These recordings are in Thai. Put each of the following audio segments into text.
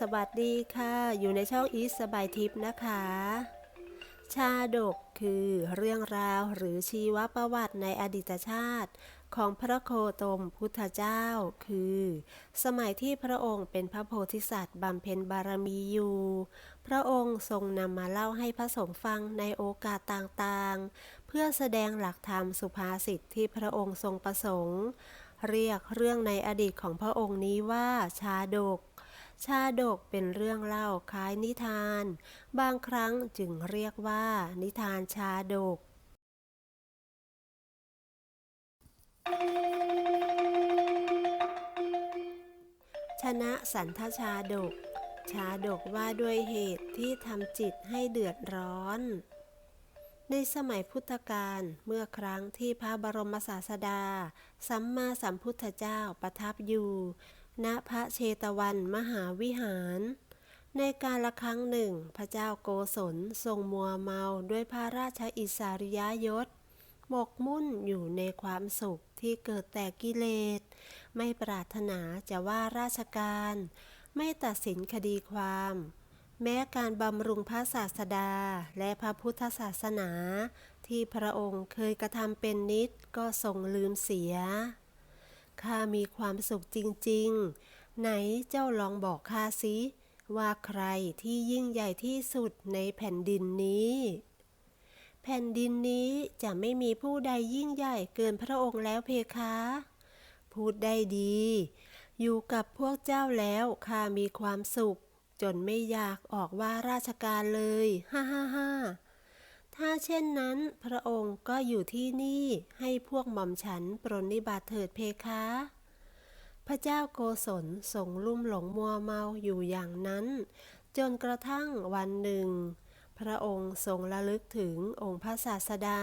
สวัสดีค่ะ อยู่ในช่องอีสสบายทิพย์นะคะ ชาดกคือเรื่องราวหรือชีวประวัติในอดีตชาติ ของพระโคตมพุทธเจ้า คือ สมัยที่พระองค์เป็นพระโพธิสัตว์บำเพ็ญบารมีอยู่ พระองค์ทรงนำมาเล่าให้พระสงฆ์ฟังในโอกาสต่างๆ เพื่อแสดงหลักธรรมสุภาษิตที่พระองค์ทรงประสงค์ เรียกเรื่องในอดีตของพระองค์นี้ว่าชาดก ชาดกเป็นเรื่องเล่าคล้ายนิทาน บางครั้งจึงเรียกว่า นิทานชาดก ชนะสันทชาดก ชาดกว่าด้วยเหตุที่ทำจิตให้เดือดร้อนในสมัยพุทธกาลเมื่อครั้งที่พระบรมศาสดา สัมมาสัมพุทธเจ้าประทับอยู่ ณพระเชตวันมหาวิหาร ในการละครั้งหนึ่ง พระเจ้าโกศลทรงมัวเมาด้วยพระราชอิสริยยศหมกมุ่นอยู่ในความสุขที่เกิดแต่กิเลส ไม่ปรารถนาจะว่าราชการ ไม่ตัดสินคดีความ แม้การบำรุงพระศาสดาและพระพุทธศาสนา ที่พระองค์เคยกระทำเป็นนิดก็ทรงลืมเสีย ข้ามีความสุขจริง ๆ ไหนเจ้าลองบอกข้าสิ ว่าใครที่ยิ่งใหญ่ที่สุดในแผ่นดินนี้ แผ่นดินนี้จะไม่มีผู้ใดยิ่งใหญ่เกินพระองค์แล้วเพคะ พูดได้ดี อยู่กับพวกเจ้าแล้วข้ามีความสุข จนไม่อยากออกว่าราชการเลย ฮ่าฮ่าฮ่า ถ้าเช่นนั้น พระองค์ก็อยู่ที่นี่ให้พวกหม่อมฉันปรนนิบัติเถิดเพคะ พระเจ้าโกศลทรงลุ่มหลงมัวเมาอยู่อย่างนั้น จนกระทั่งวันหนึ่ง พระองค์ทรงระลึกถึงองค์พระศาสดา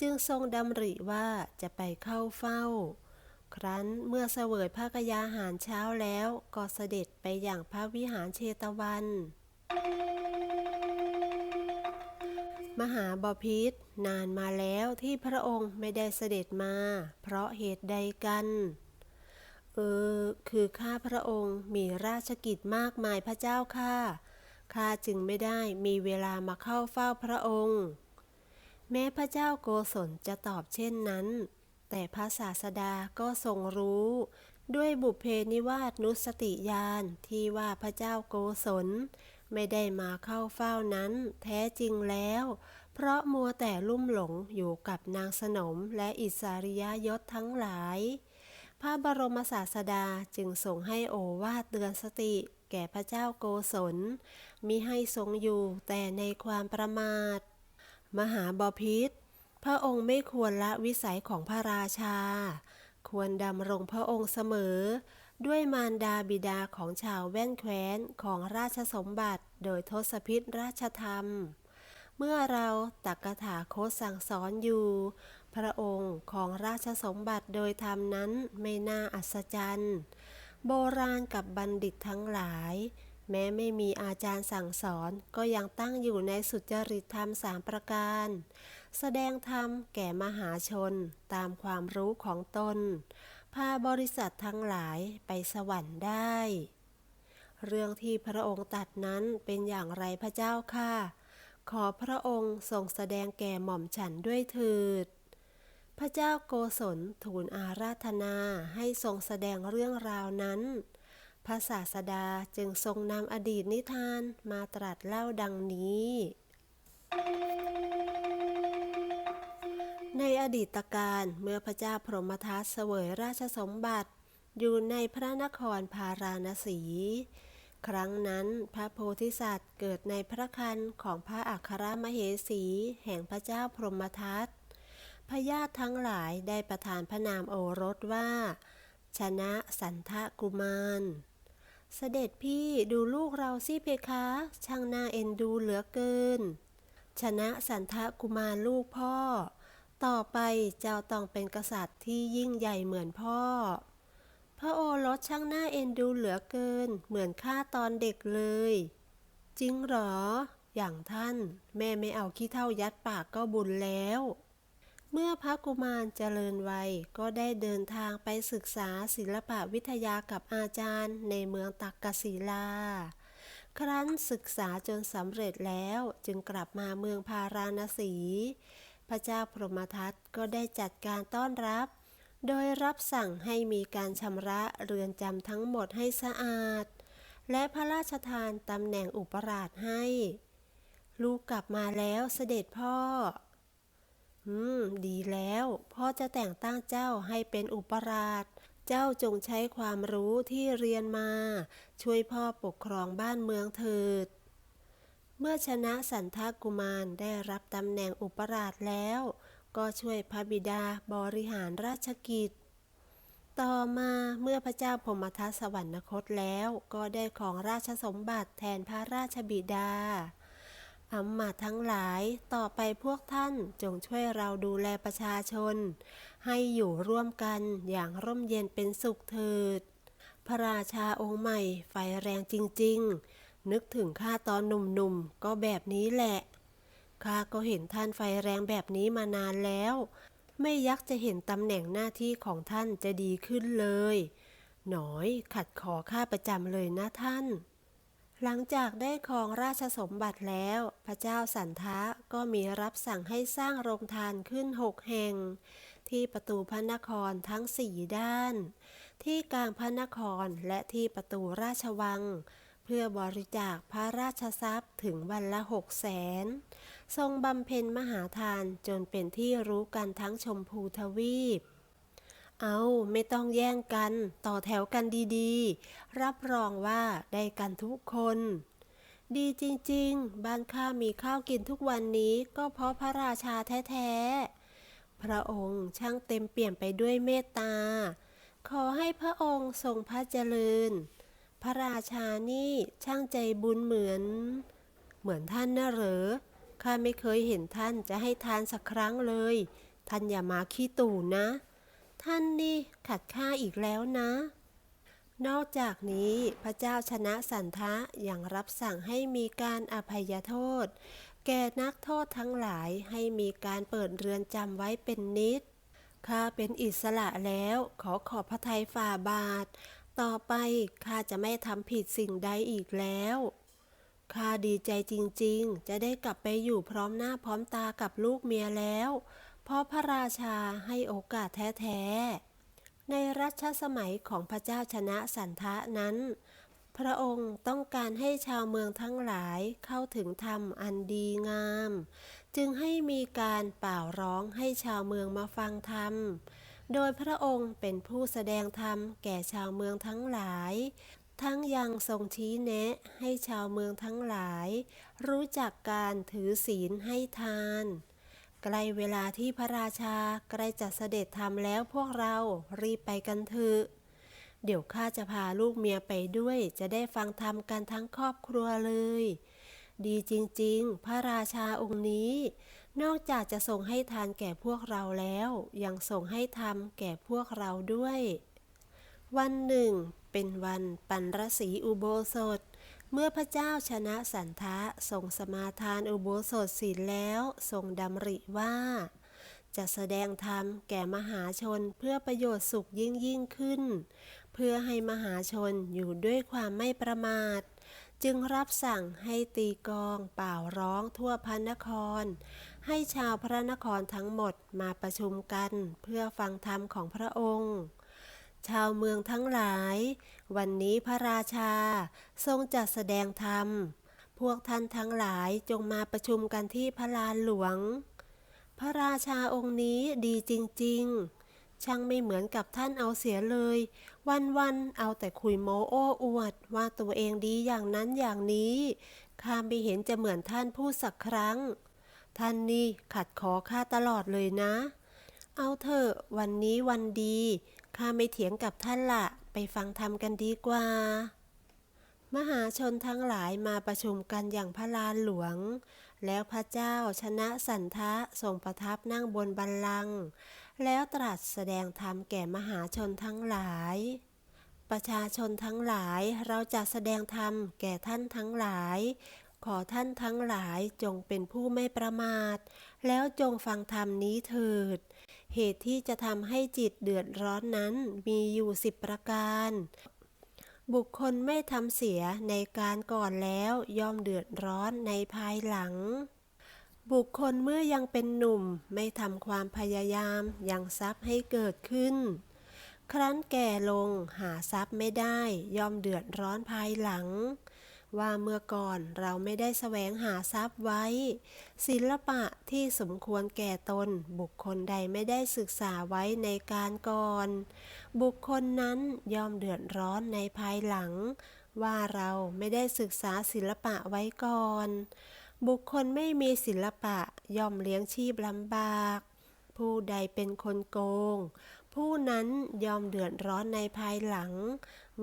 จึงทรงดำริว่าจะไปเข้าเฝ้า ครั้นเมื่อเสวยพระกยาหารเช้าแล้วก็เสด็จไปอย่างพระวิหารเชตวัน มหาบพิษนานมาแล้วที่พระองค์ไม่ได้เสด็จมา เพราะเหตุใดกัน เออ คือข้าพระองค์มีราชกิจมากมายพระเจ้าค่ะ ข้าจึงไม่ได้มีเวลามาเข้าเฝ้าพระองค์ แม้พระเจ้าโกศลจะตอบเช่นนั้น แต่พระศาสดาก็ทรงรู้ ด้วยบุพเพนิวาสนุสติญาณที่ว่าพระเจ้าโกศล ไม่ได้มาเข้าเฝ้านั้นแท้จริงแล้ว เพราะมัวแต่ลุ่มหลงอยู่กับนางสนมและอิสาริยยศทั้งหลาย พระบรมศาสดาจึงทรงให้โอวาทเตือนสติ แก่พระเจ้าโกศลมิให้ทรงอยู่แต่ในความประมาท มหาบพิษพระองค์ไม่ควรละวิสัยของพระราชา ควรดำรงพระองค์เสมอ ด้วยมารดาบิดาของชาวแว่นแคว้นของราชสมบัติ โดยทศพิษราชธรรม เมื่อเราตักกถาโคตสั่งสอนอยู่ พระองค์ของราชสมบัติโดยธรรมนั้นไม่น่าอัศจรรย์ โบราณกับบัณฑิตทั้งหลาย แม้ไม่มีอาจารย์สั่งสอนก็ยังตั้งอยู่ในสุจริตธรรมสามประการ แสดงธรรมแก่มหาชนตามความรู้ของตน พาบริษัททั้งหลายไปสวรรค์ได้ เรื่องที่พระองค์ตัดนั้นเป็นอย่างไรพระเจ้าค่ะ ขอพระองค์ทรงแสดงแก่หม่อมฉันด้วยเถิด พระเจ้าโกศลทูลอาราธนาให้ทรงแสดงเรื่องราวนั้น พระศาสดาจึงทรงนำอดีตนิทานมาตรัสเล่าดังนี้ ในอดีตการเมื่อพระเจ้าพรหมทัตเสวยราชสมบัติ อยู่ในพระนครพาราณสี ครั้งนั้นพระโพธิสัตว์เกิดในพระคันของพระอัครมเหสี แห่งพระเจ้าพรหมทัตพญาติทั้งหลายได้ประทานพระนามโอรสว่า ชนะสันทะกุมารเสด็จพี่ดูลูกเราสิเพคะ ช่างน่าเอ็นดูเหลือเกิน ชนะสันทะกุมารลูกพ่อ ต่อไปเจ้าต้องเป็นกษัตริย์ที่ยิ่งใหญ่เหมือนพ่อ พระโอรสช่างหน่าเอ็นดูเหลือเกิน เหมือนข้าตอนเด็กเลย จริงหรอ อย่างท่าน แม่ไม่เอาขี้เท่ายัดปากก็บุญแล้ว เมื่อพระกุมารเจริญวัยก็ได้เดินทางไปศึกษาศิลปวิทยากับอาจารย์ในเมืองตักกศิลาครั้นศึกษาจนสำเร็จแล้วจึงกลับมาเมืองพาราณสี พระเจ้าพรหมทัตก็ได้จัดการต้อนรับ โดยรับสั่งให้มีการชำระเรือนจำทั้งหมดให้สะอาด และพระราชทานตำแหน่งอุปราชให้ ลูกกลับมาแล้วเสด็จพ่อ อืม ดีแล้ว พ่อจะแต่งตั้งเจ้าให้เป็นอุปราช เจ้าจงใช้ความรู้ที่เรียนมา ช่วยพ่อปกครองบ้านเมืองเถิด เมื่อชนะสันทากุมารได้รับตำแหน่งอุปราชแล้ว ก็ช่วยพระบิดาบริหารราชกิจ ต่อมาเมื่อพระเจ้าพมทัสวรรคตแล้วก็ได้ของราชสมบัติแทนพระราชบิดาอำมาตย์ทั้งหลายต่อไปพวกท่านจงช่วยเราดูแลประชาชน ให้อยู่ร่วมกันอย่างร่มเย็นเป็นสุขเถิด พระราชาองค์ใหม่ไฟแรงจริง ๆ นึกถึงข้าตอนหนุ่มๆ ก็แบบนี้แหละ ข้าก็เห็นท่านไฟแรงแบบนี้มานานแล้ว ไม่ยักจะเห็นตำแหน่งหน้าที่ของท่านจะดีขึ้นเลย หนอยขัดขอข้าประจำเลยนะท่าน หลังจากได้ครองราชสมบัติแล้ว พระเจ้าสันทะก็มีรับสั่งให้สร้างโรงทานขึ้นหกแห่ง ที่ประตูพระนครทั้งสี่ด้าน ที่กลางพระนครและที่ประตูราชวัง เพื่อบริจาคพระราชทรัพย์ถึงวันละหกแสน ทรงบำเพ็ญมหาทานจนเป็นที่รู้กันทั้งชมพูทวีป เอาไม่ต้องแย่งกันต่อแถวกันดีๆ รับรองว่าได้กันทุกคน ดีจริงๆ บ้านข้ามีข้าวกินทุกวันนี้ก็เพราะพระราชาแท้ๆ พระองค์ช่างเต็มเปี่ยมไปด้วยเมตตา ขอให้พระองค์ทรงพระเจริญ ระราชานี่ช่างใจบุญเหมือน เหมือนท่านนะเหรอ ข้าไม่เคยเห็นท่านจะให้ทานสักครั้งเลย ท่านอย่ามาขี้ตู่นะ ท่านนี่ขัดข้าอีกแล้วนะ นอกจากนี้พระเจ้าชนะสันทะยังรับสั่งให้มีการอภัยโทษ แก่นักโทษทั้งหลายให้มีการเปิดเรือนจำไว้เป็นนิดข้าเป็นอิสระแล้วขอขอบพระทัยฝ่าบาท ต่อไปข้าจะไม่ทำผิดสิ่งใดอีกแล้วข้าดีใจจริงๆ จะได้กลับไปอยู่พร้อมหน้าพร้อมตากับลูกเมียแล้ว เพราะพระราชาให้โอกาสแท้ๆ ในรัชสมัยของพระเจ้าชนะสันทะนั้น พระองค์ต้องการให้ชาวเมืองทั้งหลายเข้าถึงธรรมอันดีงาม จึงให้มีการเป่าร้องให้ชาวเมืองมาฟังธรรม โดยพระองค์เป็นผู้แสดงธรรมแก่ชาวเมืองทั้งหลาย ทั้งยังทรงชี้แนะให้ชาวเมืองทั้งหลาย รู้จักการถือศีลให้ทาน ใกล้เวลาที่พระราชาใกล้จะเสด็จธรรมแล้วพวกเรารีบไปกันเถอะเดี๋ยวข้าจะพาลูกเมียไปด้วย จะได้ฟังธรรมกันทั้งครอบครัวเลย ดีจริง ๆ พระราชาองค์นี้ นอกจากจะส่งให้ทานแก่พวกเราแล้ว ยังส่งให้ธรรมแก่พวกเราด้วย วันหนึ่ง เป็นวันปันรสีอุโบสถ เมื่อพระเจ้าชนะสันทะทรงสมาทานอุโบสถศีลแล้วทรงดำริว่า จะแสดงธรรมแก่มหาชนเพื่อประโยชน์สุขยิ่งยิ่งขึ้น เพื่อให้มหาชนอยู่ด้วยความไม่ประมาทจึงรับสั่งให้ตีกองเป่าร้องทั่วพระนคร ให้ชาวพระนครทั้งหมดมาประชุมกันเพื่อฟังธรรมของพระองค์ ชาวเมืองทั้งหลาย วันนี้พระราชาทรงจัดแสดงธรรม พวกท่านทั้งหลายจงมาประชุมกันที่พระลานหลวง พระราชาองค์นี้ดีจริง ๆ ช่างไม่เหมือนกับท่านเอาเสียเลย วันๆเอาแต่คุยโมโอ้อวดว่าตัวเองดีอย่างนั้นอย่างนี้ข้าไม่เห็นจะเหมือนท่านพูดสักครั้ง ท่านนี่ขัดขอข้าตลอดเลยนะ เอาเถอะวันนี้วันดีข้าไม่เถียงกับท่านละไปฟังธรรมกันดีกว่า มหาชนทั้งหลายมาประชุมกันอย่างพระลานหลวง แล้วพระเจ้าชนะสันทะทรงประทับนั่งบนบัลลังก์แล้วตรัสแสดงธรรมแก่มหาชนทั้งหลาย ประชาชนทั้งหลายเราจะแสดงธรรมแก่ท่านทั้งหลาย ขอท่านทั้งหลายจงเป็นผู้ไม่ประมาท แล้วจงฟังธรรมนี้เถิด เหตุที่จะทำให้จิตเดือดร้อนนั้นมีอยู่สิบประการ บุคคลไม่ทำเสียในการก่อนแล้วย่อมเดือดร้อนในภายหลัง บุคคลเมื่อยังเป็นหนุ่มไม่ทำความพยายามยังทรัพย์ให้เกิดขึ้น ครั้นแก่ลงหาทรัพย์ไม่ได้ย่อมเดือดร้อนภายหลัง ว่าเมื่อก่อนเราไม่ได้แสวงหาทรัพย์ไว้ ศิลปะที่สมควรแก่ตน บุคคลใดไม่ได้ศึกษาไว้ในการก่อน บุคคลนั้นย่อมเดือดร้อนในภายหลัง ว่าเราไม่ได้ศึกษาศิลปะไว้ก่อน บุคคลไม่มีศิลปะย่อมเลี้ยงชีพลำบาก ผู้ใดเป็นคนโกง ผู้นั้นยอมเดือดร้อนในภายหลัง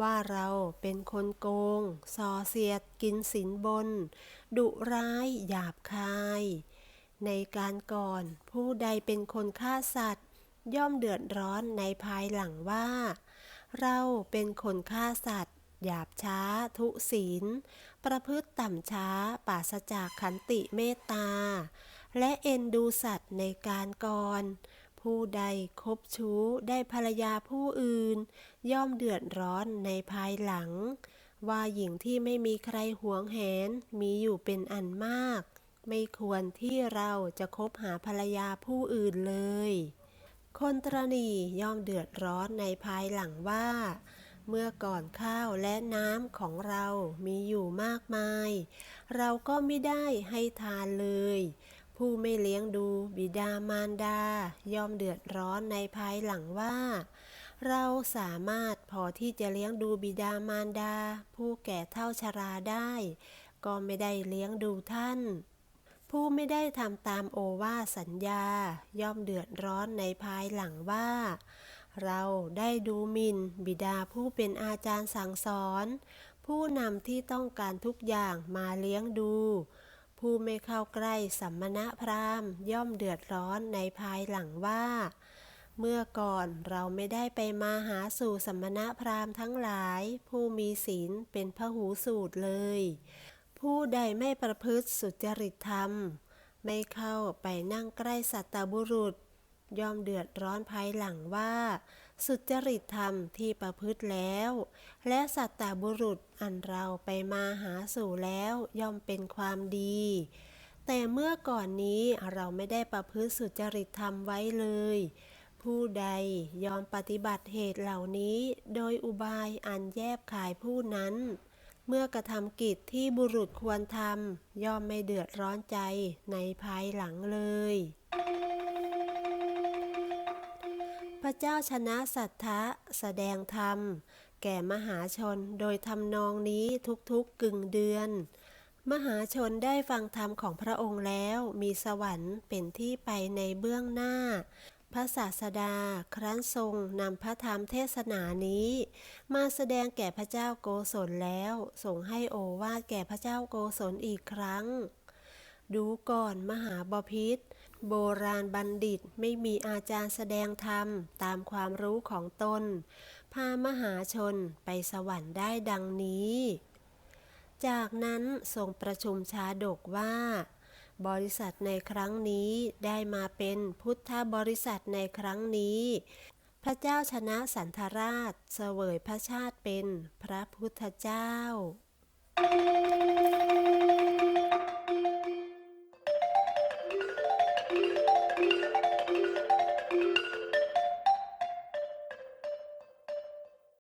ว่าเราเป็นคนโกง ส่อเสียดกินสินบน ดุร้ายหยาบคาย ในการก่อนผู้ใดเป็นคนฆ่าสัตว์ ย่อมเดือดร้อนในภายหลังว่า เราเป็นคนฆ่าสัตว์ หยาบช้า ทุศีล ประพฤติต่ำช้าปราศจากขันติเมตตา และเอ็นดูสัตว์ในการก่อน ผู้ใดคบชู้ได้ภรรยาผู้อื่น ย่อมเดือดร้อนในภายหลัง ว่าหญิงที่ไม่มีใครหวงแหนมีอยู่เป็นอันมาก ไม่ควรที่เราจะคบหาภรรยาผู้อื่นเลย คนตรณีย่อมเดือดร้อนในภายหลังว่า เมื่อก่อนข้าวและน้ำของเรามีอยู่มากมาย เราก็ไม่ได้ให้ทานเลย ผู้ไม่เลี้ยงดูบิดามารดา ย่อมเดือดร้อนในภายหลังว่า เราสามารถพอที่จะเลี้ยงดูบิดามารดา ผู้แก่เท่าชราได้ ก็ไม่ได้เลี้ยงดูท่าน ผู้ไม่ได้ทำตามโอวาสัญญา ย่อมเดือดร้อนในภายหลังว่า เราได้ดูหมินบิดาผู้เป็นอาจารย์สั่งสอน ผู้นำที่ต้องการทุกอย่างมาเลี้ยงดู ผู้ไม่เข้าใกล้สัมมณพราหมณ์ ย่อมเดือดร้อนในภายหลังว่า เมื่อก่อนเราไม่ได้ไปมาหาสู่สัมมณพราหมณ์ทั้งหลาย ผู้มีศีลเป็นพหูสูตรเลย ผู้ใดไม่ประพฤติสุจริตธรรม ไม่เข้าไปนั่งใกล้สัตตบุรุษ ย่อมเดือดร้อนภายหลังว่า สุจริตธรรมที่ประพฤติแล้ว และสัตตบุรุษอันเราไปมาหาสู่แล้วย่อมเป็นความดี แต่เมื่อก่อนนี้เราไม่ได้ประพฤติสุจริตธรรมไว้เลย ผู้ใดยอมปฏิบัติเหตุเหล่านี้ โดยอุบายอันแยบขายผู้นั้นเมื่อกระทำกิจที่บุรุษควรทำย่อมไม่เดือดร้อนใจในภายหลังเลย พระเจ้าชนะสัทธะแสดงธรรม แก่มหาชนโดยทำนองนี้ทุกๆกึ่งเดือน มหาชนได้ฟังธรรมของพระองค์แล้วมีสวรรค์เป็นที่ไปในเบื้องหน้า พระศาสดา ครั้นทรงนำพระธรรมเทศนานี้ มาแสดงแก่พระเจ้าโกศลแล้วส่งให้โอวาทแก่พระเจ้าโกศลอีกครั้ง ดูก่อนมหาบพิษ โบราณบัณฑิตไม่มีอาจารย์แสดงธรรมตามความรู้ของตน พามหาชนไปสวรรค์ได้ดังนี้ จากนั้นทรงประชุมชาดกว่า บริษัทในครั้งนี้ได้มาเป็นพุทธบริษัทในครั้งนี้ พระเจ้าชนะสันธราชเสวยพระชาติเป็นพระพุทธเจ้า